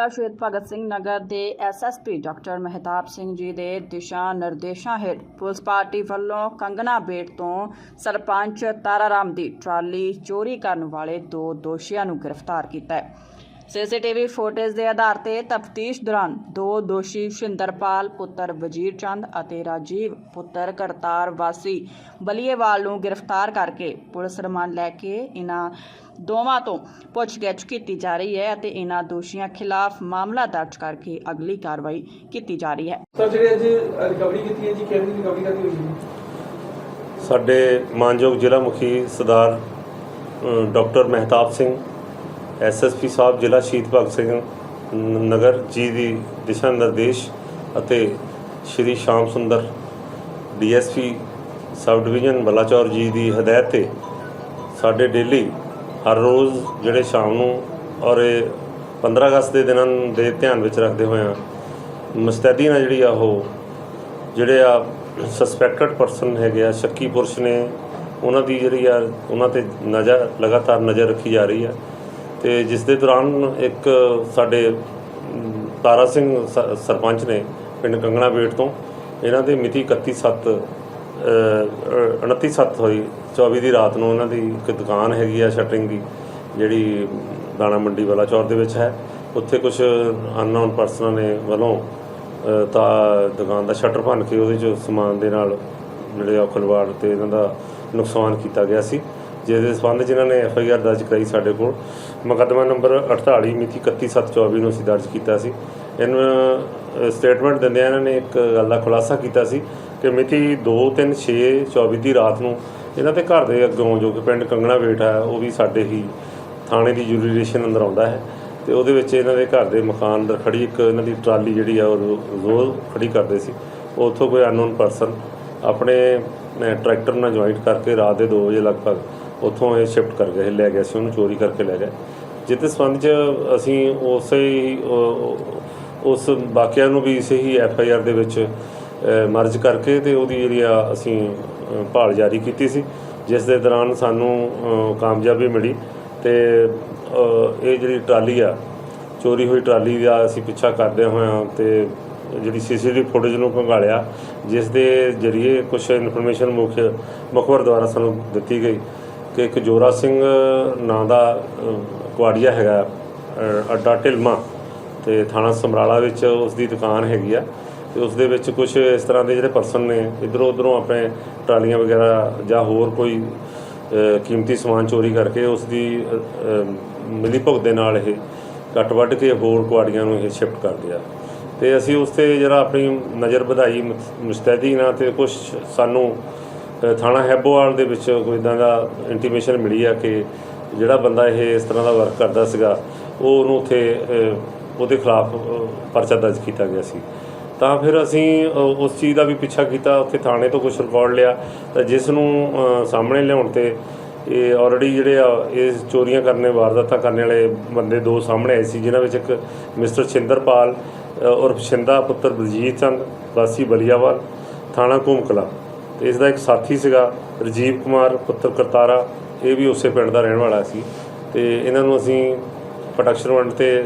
ਜ਼ਿਲ੍ਹਾ ਸ਼ਹੀਦ ਭਗਤ ਸਿੰਘ ਨਗਰ ਦੇ SSP doctor Mehtab Singh ji ਦੇ ਦਿਸ਼ਾ ਨਿਰਦੇਸ਼ਾਂ ਹੇਠ ਪੁਲਿਸ ਪਾਰਟੀ ਵੱਲੋਂ ਕੰਗਨਾ ਬੇਟ ਤੋਂ ਸਰਪੰਚ ਤਾਰਾਰਾਮ ਦੀ ਟਰਾਲੀ ਚੋਰੀ ਕਰਨ ਵਾਲੇ ਦੋ ਦੋਸ਼ੀਆਂ ਨੂੰ ਗ੍ਰਿਫਤਾਰ ਕੀਤਾ ਹੈ। ਸੀਸੀਟੀਵੀ ਫੁਟੇਜ ਦੇ ਆਧਾਰ ਤੇ ਤਫਤੀਸ਼ ਦੌਰਾਨ ਦੋ ਦੋਸ਼ੀ ਸ਼ਿੰਦਰਪਾਲ ਪੁੱਤਰ ਵਜੀਰ ਚੰਦ ਅਤੇ ਰਾਜੀਵ ਪੁੱਤਰ ਕਰਤਾਰ ਵਾਸੀ ਬਲੀਏਵਾਲ ਨੂੰ ਗ੍ਰਿਫਤਾਰ ਕਰਕੇ ਪੁਲਿਸ ਰਿਮਾਂਡ ਲੈ ਕੇ ਇਹਨਾਂ ਦੋਵਾਂ ਤੋਂ ਪੁੱਛਗਿੱਛ ਕੀਤੀ ਜਾ ਰਹੀ ਹੈ ਅਤੇ ਇਹਨਾਂ ਦੋਸ਼ੀਆਂ ਖਿਲਾਫ ਮਾਮਲਾ ਦਰਜ ਕਰਕੇ ਅਗਲੀ ਕਾਰਵਾਈ ਕੀਤੀ ਜਾ ਰਹੀ ਹੈ। ਸਰ ਜਿਹੜੇ ਅੱਜ ਰਿਕਵਰੀ ਕੀਤੀ ਹੈ ਜੀ ਕਿਹੜੀ ਰਿਕਵਰੀ ਕਰਦੀ ਹੋਈ ਜੀ? ਸਾਡੇ ਮਾਨਯੋਗ ਜ਼ਿਲ੍ਹਾ ਮੁਖੀ ਸਰਦਾਰ ਡਾਕਟਰ ਮਹਿਤਾਬ ਸਿੰਘ ਐਸਐਸਪੀ ਸਾਹਿਬ, ਜ਼ਿਲ੍ਹਾ ਸ਼ਹੀਦ ਭਗਤ ਸਿੰਘ ਨਗਰ, ਜੀ ਦੀ ਦਿਸ਼ਾ ਨਿਰਦੇਸ਼ ਅਤੇ Shri Sham Sundar DSP sub division, Balachaur ji ਦੀ ਹਦਾਇਤ ਤੇ ਸਾਡੇ ਡੇਲੀ ਹਰ ਰੋਜ਼ ਜਿਹੜੇ ਸ਼ਾਮ ਨੂੰ ਔਰ ਇਹ 15 ਅਗਸਤ ਦੇ ਦਿਨਾਂ ਦੇ ਧਿਆਨ ਵਿੱਚ ਰੱਖਦੇ ਹੋਏ ਹੋਇਆ ਮੁਸਤੈਦੀ ਨਾਲ ਜਿਹੜੀ ਆ ਉਹ, ਜਿਹੜੇ ਆ ਸਸਪੈਕਟਡ ਪਰਸਨ ਹੈਗੇ ਆ, ਸ਼ੱਕੀ ਪੁਰਸ਼ ਨੇ, ਉਹਨਾਂ ਦੀ ਜਿਹੜੀ ਆ, ਉਹਨਾਂ ਤੇ ਨਜ਼ਰ, ਲਗਾਤਾਰ ਨਜ਼ਰ ਰੱਖੀ ਜਾ ਰਹੀ ਆ। ਤੇ ਜਿਸ ਦੇ ਦੌਰਾਨ ਇੱਕ ਸਾਡੇ ਤਾਰਾ ਸਿੰਘ ਸਰਪੰਚ ਨੇ ਪਿੰਡ ਕੰਗਣਾ ਬੇਟ ਤੋਂ ਇਹਨਾਂ ਦੇ ਮਿਤੀ 31 7 29 7 ਹੋਈ 24 ਦੀ ਰਾਤ ਨੂੰ ਇਹਨਾਂ ਦੀ ਇੱਕ ਦੁਕਾਨ ਹੈਗੀ ਆ ਸ਼ਟਰਿੰਗ ਦੀ ਜਿਹੜੀ ਦਾਣਾ ਮੰਡੀ ਵਾਲਾ ਚੌਰ ਦੇ ਵਿੱਚ ਹੈ। ਉੱਥੇ ਕੁਝ ਅਨਨੋਨ ਪਰਸਨਾਂ ਨੇ ਵੱਲੋਂ ਅ, ਤਾਂ ਦੁਕਾਨ ਦਾ ਸ਼ਟਰ ਭੰਨ ਕੇ ਉਹਦੇ ਚ ਸਮਾਨ ਦੇ ਨਾਲ ਜਿਹੜੇ ਆ ਖਲਵਾੜ ਤੇ ਇਹਨਾਂ ਦਾ ਨੁਕਸਾਨ ਕੀਤਾ ਗਿਆ ਸੀ। ਜਿਸ ਦੇ ਸੰਬੰਧ 'ਚ ਇਹਨਾਂ ਨੇ ਐਫ ਆਈ ਆਰ ਦਰਜ ਕਰਾਈ ਸਾਡੇ ਕੋਲ। ਮੁਕੱਦਮਾ ਨੰਬਰ 48 ਮਿਤੀ 31724 ਨੂੰ ਅਸੀਂ ਦਰਜ ਕੀਤਾ ਸੀ। ਇਹਨੂੰ ਸਟੇਟਮੈਂਟ ਦਿੰਦਿਆਂ ਇਹਨਾਂ ਨੇ ਇੱਕ ਗੱਲ ਦਾ ਖੁਲਾਸਾ ਕੀਤਾ ਸੀ ਕਿ ਮਿਤੀ 2/3/6/24 ਦੀ ਰਾਤ ਨੂੰ ਇਹਨਾਂ ਦੇ ਘਰ ਦੇ ਅੱਗੋਂ ਜੋ ਕਿ ਪਿੰਡ ਕੰਗਣਾ ਵੇਟ ਹੈ, ਉਹ ਵੀ ਸਾਡੇ ਹੀ ਥਾਣੇ ਦੀ ਜੁਰੀਡੀਸ਼ਨ ਅੰਦਰ ਆਉਂਦਾ ਹੈ। ਤੇ ਉਹਦੇ ਵਿੱਚ ਇਹਨਾਂ ਦੇ ਘਰ ਦੇ ਮਕਾਨ ਅੰਦਰ ਖੜੀ ਇੱਕ ਇਹਨਾਂ ਦੀ ਟਰਾਲੀ ਜਿਹੜੀ ਆ, ਉਹ ਰੋ- ਰੋਜ਼ ਖੜੀ ਕਰਦੇ ਸੀ। ਉੱਥੋਂ ਕੋਈ ਅਨਨੋਨ ਪਰਸਨ ਆਪਣੇ ਟਰੈਕਟਰ ਨਾਲ ਜੁਆਇੰਟ ਕਰਕੇ ਰਾਤ ਦੇ 2 ਵਜੇ ਲਗਭਗ ਉੱਥੋਂ ਇਹ ਸ਼ਿਫਟ ਕਰ ਗਏ, ਲੈ ਗਏ ਸੀ ਉਹਨੂੰ ਚੋਰੀ ਕਰਕੇ ਲੈ ਗਏ। ਜਿਸ ਸੰਬੰਧ 'ਚ ਅਸੀਂ ਉਸੇ ਹੀ ਉਸ ਵਾਕਿਆ ਨੂੰ ਵੀ ਇਸੇ ਹੀ ਐਫ ਆਈ ਆਰ ਦੇ ਵਿੱਚ ਮਰਜ ਕਰਕੇ ਤੇ ਉਹਦੀ ਜਿਹੜੀ ਆ ਅਸੀਂ ਭਾਲ ਜਾਰੀ ਕੀਤੀ ਸੀ। ਜਿਸ ਦੇ ਦੌਰਾਨ ਸਾਨੂੰ ਕਾਮਯਾਬੀ ਮਿਲੀ ਤੇ ਇਹ ਜਿਹੜੀ ਟਰਾਲੀ ਆ, ਚੋਰੀ ਹੋਈ ਟਰਾਲੀ ਦਾ ਅਸੀਂ ਪਿੱਛਾ ਕਰਦੇ ਹੋਇਆ ਤੇ ਜਿਹੜੀ ਸੀਸੀਟੀਵੀ ਫੁਟੇਜ ਨੂੰ ਕੰਗਾਲਿਆ ਜਿਸ ਦੇ ਜ਼ਰੀਏ ਕੁਝ ਇਨਫੋਰਮੇਸ਼ਨ ਮੁੱਖ ਮੁਖਬਰ ਦੁਆਰਾ ਸਾਨੂੰ ਦਿੱਤੀ ਗਈ ਕਿ ਇੱਕ ਜੋਰਾ ਸਿੰਘ ਨਾਂ ਦਾ ਕੁਆੜੀਆ ਹੈਗਾ ਅੱਡਾ ਢਿਲਮਾ ਤੇ ਥਾਣਾ ਸਮਰਾਲਾ ਵਿੱਚ ਉਸ ਦੀ ਦੁਕਾਨ ਹੈਗੀ ਆ। ਤੇ ਉਸ ਦੇ ਵਿੱਚ ਕੁਝ ਇਸ ਤਰ੍ਹਾਂ ਦੇ ਜਿਹੜੇ ਪਰਸਨ ਨੇ, ਇਧਰੋਂ ਉਧਰੋਂ ਆਪਣੇ ਟਰਾਲੀਆਂ ਵਗੈਰਾ ਜਾਂ ਹੋਰ ਕੋਈ ਕੀਮਤੀ ਸਮਾਨ ਚੋਰੀ ਕਰਕੇ ਉਸ ਦੀ ਮਿਲੀ ਭੁਗਤ ਦੇ ਨਾਲ ਇਹ ਕੱਟ ਵੱਢ ਕੇ ਹੋਰ ਕੁਆੜੀਆਂ ਨੂੰ ਇਹ ਸ਼ਿਫਟ ਕਰ ਦਿਆ। ਤੇ ਅਸੀਂ ਉਸ ਤੇ ਜਿਹੜਾ ਆਪਣੀ ਨਜ਼ਰ ਵਧਾਈ ਮੁਸ- ਮੁਸਤੈਦੀ ਨਾਲ ਤੇ ਕੁਝ ਸਾਨੂੰ ਥਾਣਾ ਹੈਬੋਵਾਲ ਦੇ ਵਿੱਚ ਕੋਈ ਇਦਾਂ ਦਾ ਇੰਟੀਮੇਸ਼ਨ ਮਿਲੀ ਆ ਕਿ ਜਿਹੜਾ ਬੰਦਾ ਇਹ ਇਸ ਤਰ੍ਹਾਂ ਦਾ ਵਰਕ ਕਰਦਾ ਸੀਗਾ, ਉਹ ਉਹਨੂੰ ਉੱਥੇ ਉਹਦੇ ਖਿਲਾਫ ਪਰਚਾ ਦਰਜ ਕੀਤਾ ਗਿਆ ਸੀ। ਤਾਂ ਫਿਰ ਅਸੀਂ ਉਸ ਚੀਜ਼ ਦਾ ਵੀ ਪਿੱਛਾ ਕੀਤਾ, ਉੱਥੇ ਥਾਣੇ ਤੋਂ ਕੁਝ ਰਿਕਾਰਡ ਲਿਆ, ਤਾਂ ਜਿਸ ਨੂੰ ਸਾਹਮਣੇ ਲਿਆਉਣ ਤੇ ਇਹ ਆਲਰੇਡੀ ਜਿਹੜੇ ਆ, ਇਹ ਚੋਰੀਆਂ ਕਰਨੇ, ਵਾਰਦਾਤਾਂ ਕਰਨ ਵਾਲੇ ਬੰਦੇ ਦੋ ਸਾਹਮਣੇ ਆਏ ਸੀ, ਜਿਨ੍ਹਾਂ ਵਿੱਚ ਇੱਕ ਮਿਸਟਰ ਛਿੰਦਰਪਾਲ ਉਰਫ ਛਿੰਦਾ ਪੁੱਤਰ ਬਲਜੀਤ ਚੰਦ ਵਾਸੀ ਬਲੀਆਵਾਲ, ਥਾਣਾ ਘੂਮਕਲਾ। ਤੇ ਇਸ ਦਾ ਇੱਕ ਸਾਥੀ ਸੀਗਾ, ਰਜੀਵ ਕੁਮਾਰ, ਪੁੱਤਰ ਕਰਤਾਰਾ, ਇਹ ਵੀ ਉਸੇ ਪਿੰਡ ਦਾ ਰਹਿਣ ਵਾਲਾ ਸੀ। ਤੇ ਇਹਨਾਂ ਨੂੰ ਅਸੀਂ ਪ੍ਰੋਟੈਕਸ਼ਨ ਵਾਰੰਟ ਤੇ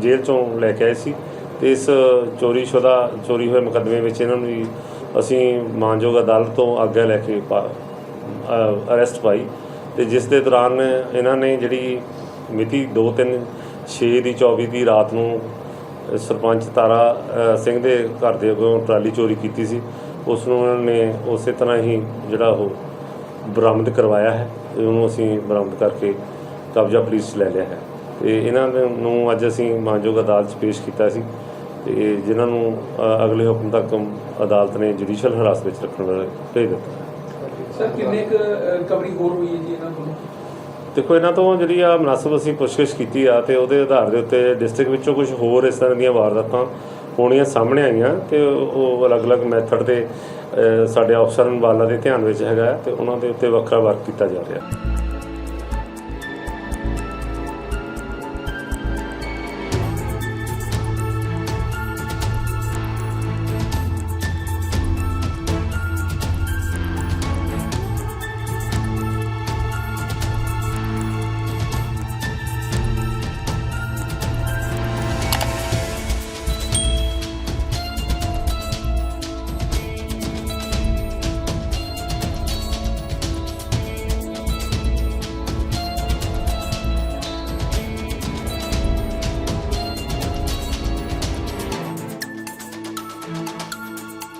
ਜੇਲ੍ਹ ਚੋਂ ਲੈ ਕੇ ਆਏ ਸੀ। ਤੇ ਇਸ ਚੋਰੀ ਸ਼ੁਦਾ ਚੋਰੀ ਹੋਏ ਮੁਕੱਦਮੇ ਵਿੱਚ ਇਹਨਾਂ ਨੂੰ ਅਸੀਂ ਮਾਨਯੋਗ ਅਦਾਲਤ ਤੋਂ ਆਗਿਆ ਲੈ ਕੇ ਅਰੈਸਟ ਪਾਈ। ਤੇ ਜਿਸ ਦੇ ਦੌਰਾਨ ਇਹਨਾਂ ਨੇ ਜਿਹੜੀ ਮਿਤੀ 2 3 6 ਦੀ 24 ਦੀ ਰਾਤ ਨੂੰ ਸਰਪੰਚ ਤਾਰਾ ਸਿੰਘ ਦੇ ਘਰ ਦੇ ਅੱਗੋਂ ਟਰਾਲੀ ਚੋਰੀ ਕੀਤੀ ਸੀ। ਉਸ ਨੂੰ ਉਹਨਾਂ ਨੇ ਉਸੇ ਤਰ੍ਹਾਂ ਹੀ ਜਿਹੜਾ ਉਹ ਬਰਾਮਦ ਕਰਵਾਇਆ ਹੈ। ਤੇ ਉਹਨੂੰ ਅਸੀਂ ਬਰਾਮਦ ਕਰਕੇ ਕਬਜ਼ਾ ਪੁਲਿਸ 'ਚ ਲੈ ਲਿਆ ਹੈ। ਤੇ ਇਹਨਾਂ ਨੂੰ ਅੱਜ ਅਸੀਂ ਮਾਨਯੋਗ ਅਦਾਲਤ 'ਚ ਪੇਸ਼ ਕੀਤਾ ਸੀ। ਤੇ ਜਿਨ੍ਹਾਂ ਨੂੰ ਅਗਲੇ ਹੁਕਮ ਤੱਕ ਅਦਾਲਤ ਨੇ ਜੁਡੀਸ਼ੀਅਲ ਹਿਰਾਸਤ ਵਿੱਚ ਰੱਖਣ ਵਾਲੇ ਭੇਜ ਦਿੱਤਾ। ਸਰ, ਕਿੰਨੇ ਕੁ ਰਿਕਵਰੀ ਹੋਰ ਹੋਈ ਹੈ ਜੀ ਇਹਨਾਂ ਕੋਲੋਂ ਦੇਖੋ, ਇਹਨਾਂ ਤੋਂ ਜਿਹੜੀ ਆ ਮਨਸਬ ਅਸੀਂ ਪੁੱਛਗਿੱਛ ਕੀਤੀ ਆ ਤੇ ਉਹਦੇ ਆਧਾਰ ਦੇ ਉੱਤੇ ਡਿਸਟ੍ਰਿਕਟ ਵਿੱਚੋਂ ਕੁਝ ਹੋਰ ਇਸ ਤਰ੍ਹਾਂ ਦੀਆਂ ਵਾਰਦਾਤਾਂ ਹੋਣੀਆਂ ਸਾਹਮਣੇ ਆਈਆਂ ਤੇ ਉਹ ਅਲੱਗ-ਅਲੱਗ ਮੈਥਡ ਤੇ ਸਾਡੇ ਅਫਸਰਾਂ ਵਾਲਾ ਦੇ ਧਿਆਨ ਵਿੱਚ ਹੈਗਾ ਹੈ ਤੇ ਉਹਨਾਂ ਦੇ ਉੱਤੇ ਵੱਖਰਾ ਵਰਕ ਕੀਤਾ ਜਾ ਰਿਹਾ